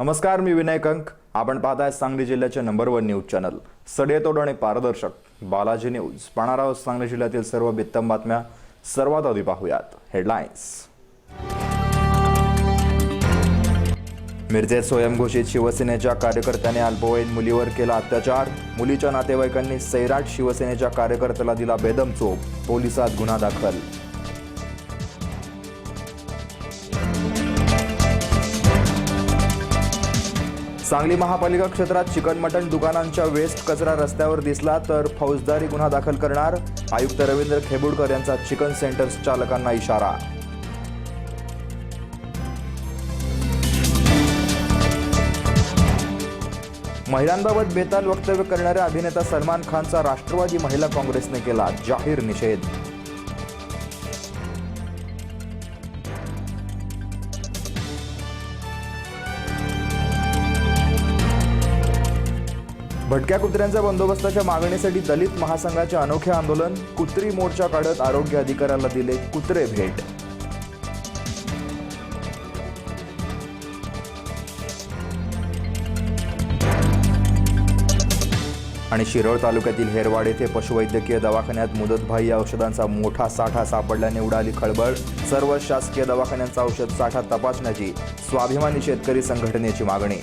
नमस्कार मी विनय कंक. आपण पाहताय सांगली जिल्ह्याचे नंबर वन न्यूज चॅनल सडेतोड आणि पारदर्शक. बालाजी न्यूज पाहणार आहोत सांगली जिल्ह्यातील सर्व बित्तम बातम्या. सर्वात आधी पाहूयात हेडलाईन्स मिरजेत स्वयंघोषित शिवसेनेच्या कार्यकर्त्याने अल्पवयीन मुलीवर केला अत्याचार. मुलीच्या नातेवाईकांनी सैराट शिवसेनेच्या कार्यकर्त्याला दिला बेदम चोप. पोलिसात गुन्हा दाखल. सांगली महापालिका क्षेत्रात चिकन मटण दुकानांच्या वेस्ट कचरा रस्त्यावर दिसला तर फौजदारी गुन्हा दाखल करणार आयुक्त रवींद्र खेबुडकर यांचा चिकन सेंटर्स चालकांना इशारा. महिलांबाबत बेताल वक्तव्य करणाऱ्या अभिनेता सलमान खानचा राष्ट्रवादी महिला काँग्रेसने केला जाहीर निषेध. भटक्या कुत्र्यांच्या बंदोबस्ताच्या मागणीसाठी दलित महासंघाचे अनोखे आंदोलन कुत्री मोर्चा काढत आरोग्य अधिकाऱ्याला दिले कुत्रे भेट. आणि शिरोळ तालुक्यातील हेरवाड येथे पशुवैद्यकीय दवाखान्यात मुदतभाई या औषधांचा मोठा साठा सापडल्याने उडाली खळबळ. सर्व शासकीय दवाखान्यांचा औषध साठा तपासण्याची स्वाभिमानी शेतकरी संघटनेची मागणी.